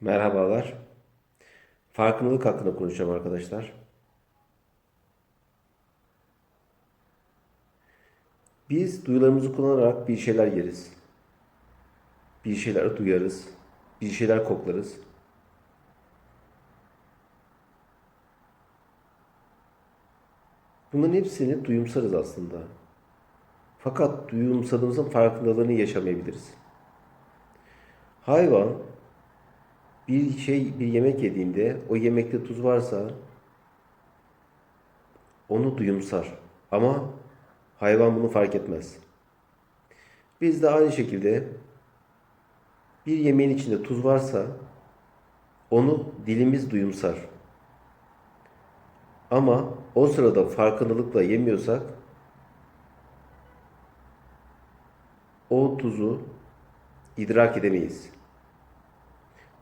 Merhabalar. Farkındalık hakkında konuşacağım arkadaşlar. Biz duyularımızı kullanarak bir şeyler yeriz. Bir şeyler duyarız. Bir şeyler koklarız. Bunların hepsini duyumsarız aslında. Fakat duyumsadığımızın farkındalığını yaşamayabiliriz. Hayvan bir şey bir yemek yediğinde o yemekte tuz varsa onu duyumsar. Ama hayvan bunu fark etmez. Biz de aynı şekilde bir yemeğin içinde tuz varsa onu dilimiz duyumsar. Ama o sırada farkındalıkla yemiyorsak o tuzu idrak edemeyiz.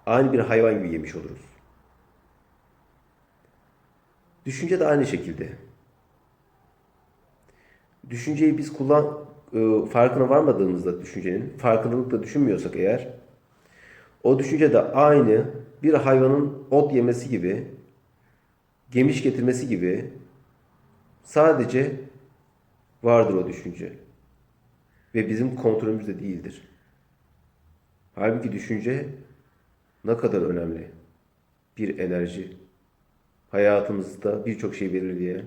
Aynı bir hayvan gibi yemiş oluruz. Düşünce de aynı şekilde. Düşünceyi biz kullan e, farkına varmadığımızda düşüncenin farkındalıkla düşünmüyorsak eğer o düşünce de aynı bir hayvanın ot yemesi gibi gemiş getirmesi gibi sadece vardır o düşünce. Ve bizim kontrolümüzde değildir. Halbuki düşünce ne kadar önemli bir enerji. Hayatımızda birçok şey belirleyen,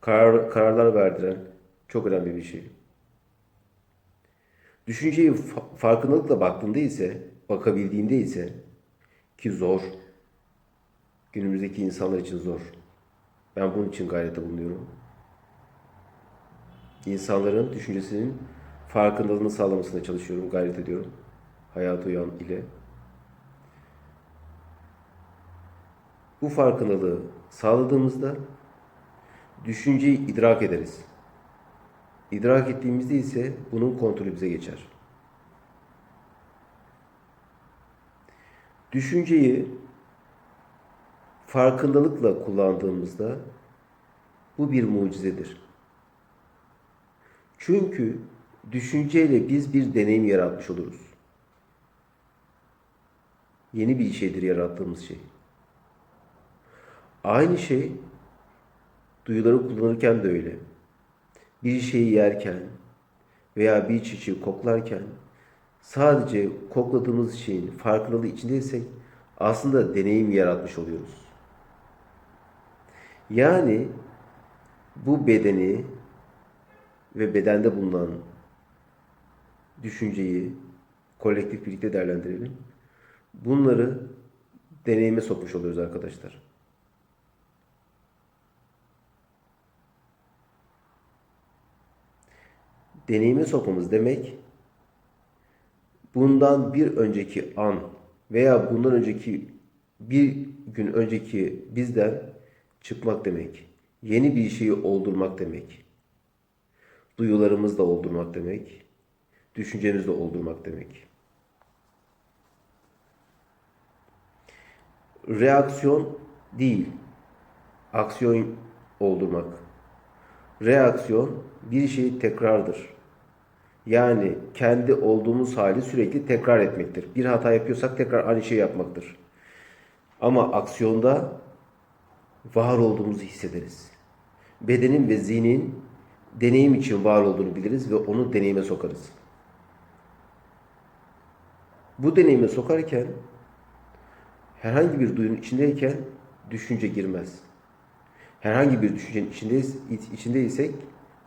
karar, kararlar verdiren çok önemli bir şey. Düşünceyi fa- farkındalıkla baktığında ise, bakabildiğinde ise ki zor. Günümüzdeki insanlar için zor. Ben bunun için gayrette bulunuyorum. İnsanların düşüncesinin farkındalığını sağlamasına çalışıyorum, gayret ediyorum. Hayat uyan ile. Bu farkındalığı sağladığımızda düşünceyi idrak ederiz. İdrak ettiğimizde ise bunun kontrolü bize geçer. Düşünceyi farkındalıkla kullandığımızda bu bir mucizedir. Çünkü düşünceyle biz bir deneyim yaratmış oluruz. Yeni bir şeydir yarattığımız şey. Aynı şey duyuları kullanırken de öyle. Bir şeyi yerken veya bir çiçeği koklarken sadece kokladığımız şeyin farkındalığı içindeysek aslında deneyim yaratmış oluyoruz. Yani bu bedeni ve bedende bulunan düşünceyi kolektif birlikte değerlendirelim. Bunları deneyime sokmuş oluyoruz arkadaşlar. Deneyime sokmamız demek bundan bir önceki an veya bundan önceki bir gün önceki bizden çıkmak demek. Yeni bir şeyi oldurmak demek. Duyularımızla oldurmak demek. Düşüncemizle oldurmak demek. Reaksiyon değil, aksiyon oldurmak. Reaksiyon bir şey tekrardır. Yani kendi olduğumuz hali sürekli tekrar etmektir. Bir hata yapıyorsak tekrar aynı şeyi yapmaktır. Ama aksiyonda var olduğumuzu hissederiz. Bedenin ve zihnin deneyim için var olduğunu biliriz ve onu deneyime sokarız. Bu deneyime sokarken herhangi bir duyunun içindeyken düşünce girmez. Herhangi bir düşüncenin içindeyiz, içindeysek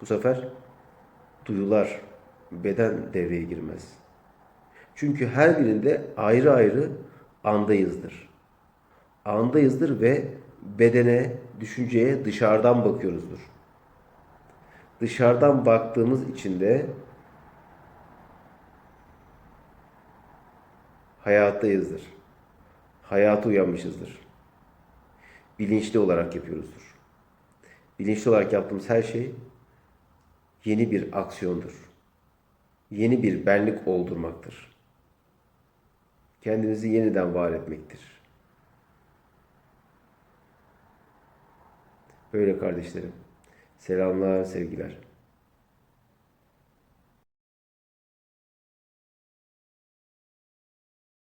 bu sefer duyular, beden devreye girmez. Çünkü her birinde ayrı ayrı andayızdır. Andayızdır ve bedene, düşünceye dışarıdan bakıyoruzdur. Dışarıdan baktığımız için de hayattayızdır. Hayata uyanmışızdır. Bilinçli olarak yapıyoruzdur. Bilinçli olarak yaptığımız her şey yeni bir aksiyondur. Yeni bir benlik oldurmaktır. Kendimizi yeniden var etmektir. Böyle kardeşlerim. Selamlar, sevgiler.